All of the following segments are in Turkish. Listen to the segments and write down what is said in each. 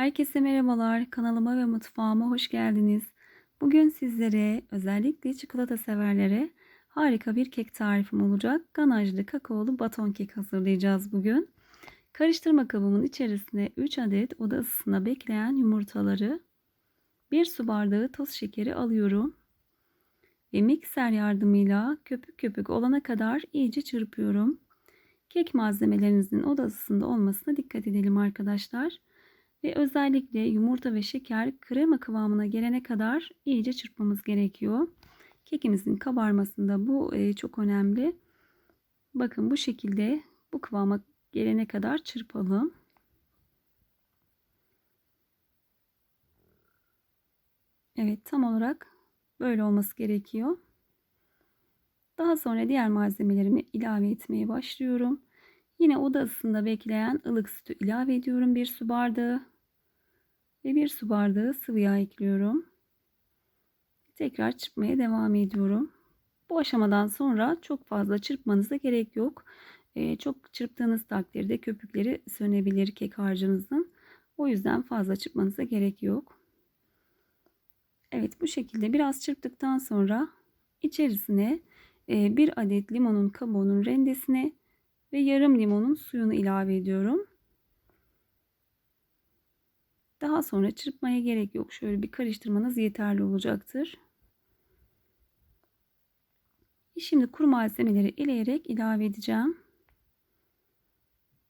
Herkese merhabalar. Kanalıma ve mutfağıma hoş geldiniz. Bugün sizlere özellikle çikolata severlere harika bir kek tarifim olacak. Ganajlı kakaolu baton kek hazırlayacağız bugün. Karıştırma kabımın içerisine 3 adet oda ısısında bekleyen yumurtaları, 1 su bardağı toz şekeri alıyorum. Ve mikser yardımıyla köpük köpük olana kadar iyice çırpıyorum. Kek malzemelerinizin oda ısısında olmasına dikkat edelim arkadaşlar. Ve özellikle yumurta ve şeker krema kıvamına gelene kadar iyice çırpmamız gerekiyor. Kekimizin kabarmasında bu e, çok önemli. Bakın bu şekilde bu kıvama gelene kadar çırpalım. Evet tam olarak böyle olması gerekiyor. Daha sonra diğer malzemelerimi ilave etmeye başlıyorum. Yine oda ısısında bekleyen ılık sütü ilave ediyorum. Bir su bardağı ve bir su bardağı sıvı yağ ekliyorum. Tekrar çırpmaya devam ediyorum. Bu aşamadan sonra çok fazla çırpmanıza gerek yok. Ee, çok çırptığınız takdirde köpükleri sönebilir kek harcınızın. O yüzden fazla çırpmanıza gerek yok. Evet bu şekilde biraz çırptıktan sonra içerisine e, bir adet limonun kabuğunun rendesine ve yarım limonun suyunu ilave ediyorum. Daha sonra çırpmaya gerek yok. Şöyle bir karıştırmanız yeterli olacaktır. Şimdi kuru malzemeleri eleyerek ilave edeceğim.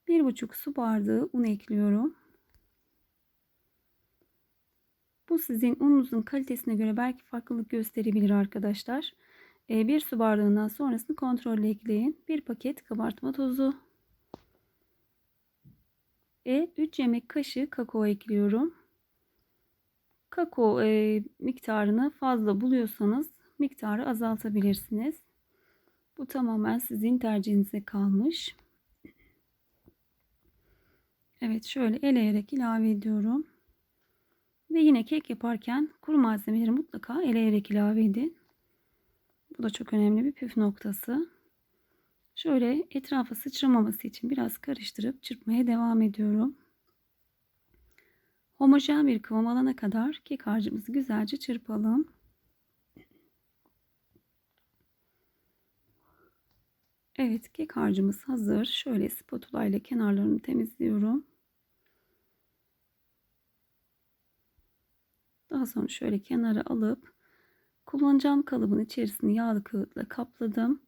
1,5 su bardağı un ekliyorum. Bu sizin ununuzun kalitesine göre belki farklılık gösterebilir arkadaşlar. Ee, bir su bardağından sonrasını kontrollü ekleyin. Bir paket kabartma tozu. Ve 3 yemek kaşığı kakao ekliyorum. Kakao e, miktarını fazla buluyorsanız miktarı azaltabilirsiniz. Bu tamamen sizin tercihinize kalmış. Evet şöyle eleyerek ilave ediyorum. Ve yine kek yaparken kuru malzemeleri mutlaka eleyerek ilave edin. Bu da çok önemli bir püf noktası. Şöyle etrafa sıçramaması için biraz karıştırıp çırpmaya devam ediyorum. Homojen bir kıvam alana kadar kek harcımızı güzelce çırpalım. Evet kek harcımız hazır. Şöyle spatula ile kenarlarını temizliyorum. Daha sonra şöyle kenara alıp kullanacağım kalıbın içerisini yağlı kağıtla kapladım.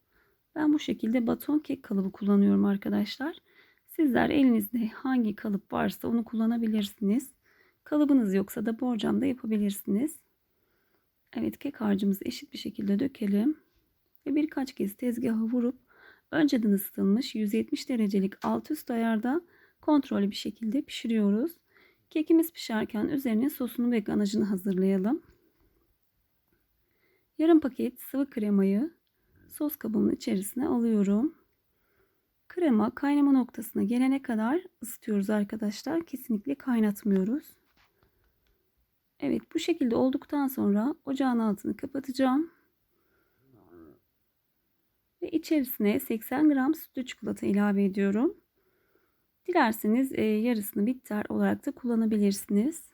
Ben bu şekilde baton kek kalıbı kullanıyorum arkadaşlar. Sizler elinizde hangi kalıp varsa onu kullanabilirsiniz. Kalıbınız yoksa da borcamda yapabilirsiniz. Evet kek harcımızı eşit bir şekilde dökelim. Ve birkaç kez tezgaha vurup önceden ısıtılmış 170 derecelik alt üst ayarda kontrollü bir şekilde pişiriyoruz. Kekimiz pişerken üzerine sosunu ve ganajını hazırlayalım. Yarım paket sıvı kremayı sos kabımın içerisine alıyorum. Krema kaynama noktasına gelene kadar ısıtıyoruz arkadaşlar. Kesinlikle kaynatmıyoruz. Evet bu şekilde olduktan sonra ocağın altını kapatacağım. Ve içerisine 80 gram sütlü çikolata ilave ediyorum. Dilerseniz e, yarısını bitter olarak da kullanabilirsiniz.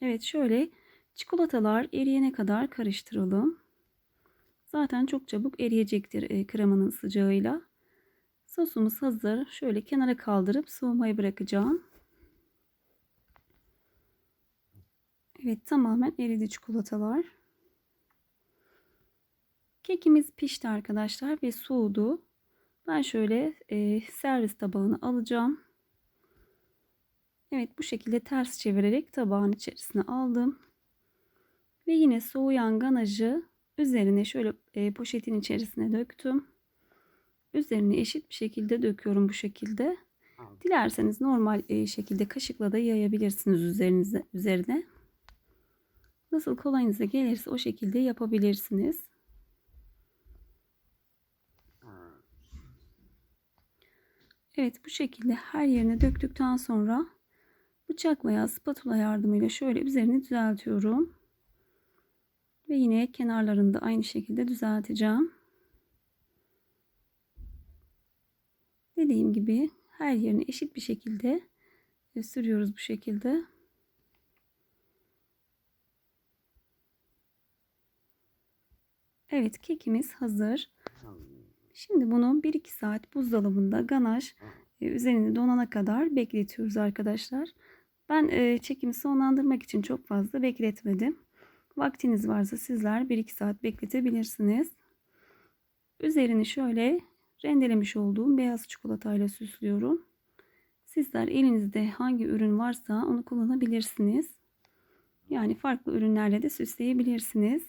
Evet şöyle çikolatalar eriyene kadar karıştıralım. Zaten çok çabuk eriyecektir e, kremanın sıcağıyla. Sosumuz hazır. Şöyle kenara kaldırıp soğumayı bırakacağım. Evet tamamen eridi çikolatalar. Kekimiz pişti arkadaşlar ve soğudu. Ben şöyle e, servis tabağını alacağım. Evet bu şekilde ters çevirerek tabağın içerisine aldım. Ve yine soğuyan ganajı üzerine şöyle e, poşetin içerisine döktüm. Üzerine eşit bir şekilde döküyorum bu şekilde. Dilerseniz normal e, şekilde kaşıkla da yayabilirsiniz üzerinize, üzerine. Nasıl kolayınıza gelirse o şekilde yapabilirsiniz. Evet bu şekilde her yerine döktükten sonra bıçak veya spatula yardımıyla şöyle üzerini düzeltiyorum. Ve yine kenarlarını da aynı şekilde düzelteceğim. Dediğim gibi her yerini eşit bir şekilde Ve sürüyoruz bu şekilde. Evet kekimiz hazır. Şimdi bunu 1-2 saat buzdolabında ganaj e, üzerinde donana kadar bekletiyoruz arkadaşlar. Ben e, çekimi sonlandırmak için çok fazla bekletmedim. Vaktiniz varsa sizler 1-2 saat bekletebilirsiniz. Üzerini şöyle rendelemiş olduğum beyaz çikolatayla süslüyorum. Sizler elinizde hangi ürün varsa onu kullanabilirsiniz. Yani farklı ürünlerle de süsleyebilirsiniz.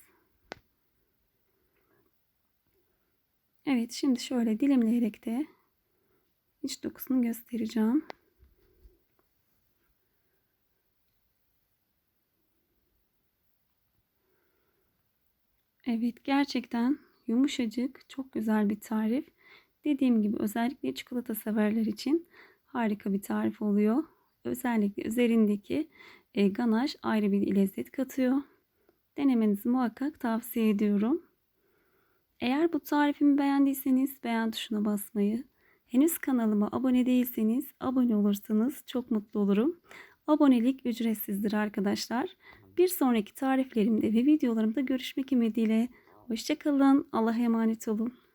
Evet şimdi şöyle dilimleyerek de iç dokusunu göstereceğim. Evet gerçekten yumuşacık çok güzel bir tarif. Dediğim gibi özellikle çikolata severler için harika bir tarif oluyor. Özellikle üzerindeki e, ganaj ayrı bir lezzet katıyor. Denemenizi muhakkak tavsiye ediyorum. Eğer bu tarifimi beğendiyseniz beğen tuşuna basmayı, henüz kanalıma abone değilseniz abone olursanız çok mutlu olurum. Abonelik ücretsizdir arkadaşlar. Bir sonraki tariflerimde ve videolarımda görüşmek ümidiyle. Hoşçakalın. Allah'a emanet olun.